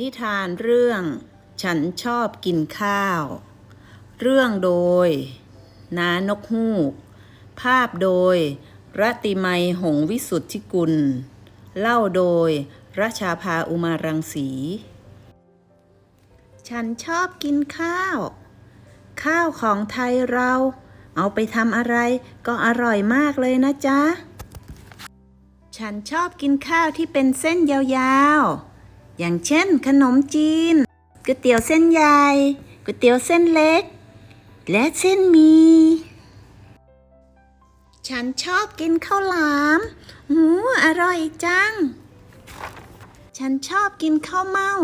นิทานเรื่องฉันชอบกินข้าว เรื่องโดย นานกฮูก ภาพโดยรัติไมยหงวิสุทธิกุล เล่าโดยรัชาภาอุมารังสี ฉันชอบกินข้าว ข้าวของไทยเรา เอาไปทำอะไรก็อร่อยมากเลยนะจ๊ะ ฉันชอบกินข้าวที่เป็นเส้นยาวๆ อย่างเช่น ขนมจีนก๋วยเตี๋ยวเส้นใหญ่ก๋วยเตี๋ยวเส้นเล็ก และเส้นหมี ฉันชอบกินข้าวหลามหูอร่อยจัง ฉันชอบกินข้าวเม่า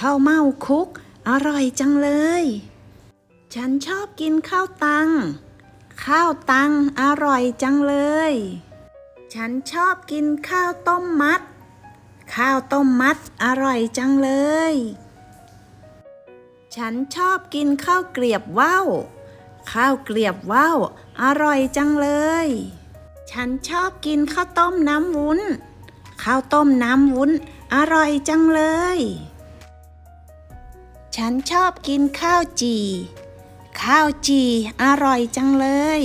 ข้าวเม่าคุก อร่อยจังเลย ฉันชอบกินข้าวตัง ข้าวตังอร่อยจังเลย ฉันชอบกินข้าวต้มมัด ข้าวต้มมัดอร่อยจังเลย ฉันชอบกินข้าวเกลียบว่าว ข้าวเกลียบว่าวอร่อยจังเลย ฉันชอบกินข้าวต้มน้ำวุ้น ข้าวต้มน้ำวุ้นอร่อยจังเลย ฉันชอบกินข้าวจี่ ข้าวจี่อร่อยจังเลย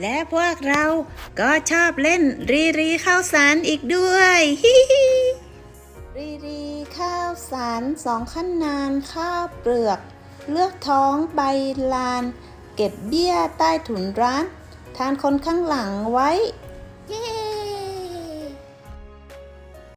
และพวกเราก็ชอบเล่นรีรีข้าวสารอีกด้วยฮิฮิ รีรีข้าวสารสองขั้นนานข้าวเปลือก เลือกท้องใบลาน เก็บเบี้ยใต้ถุนร้าน ทานคนข้างหลังไว้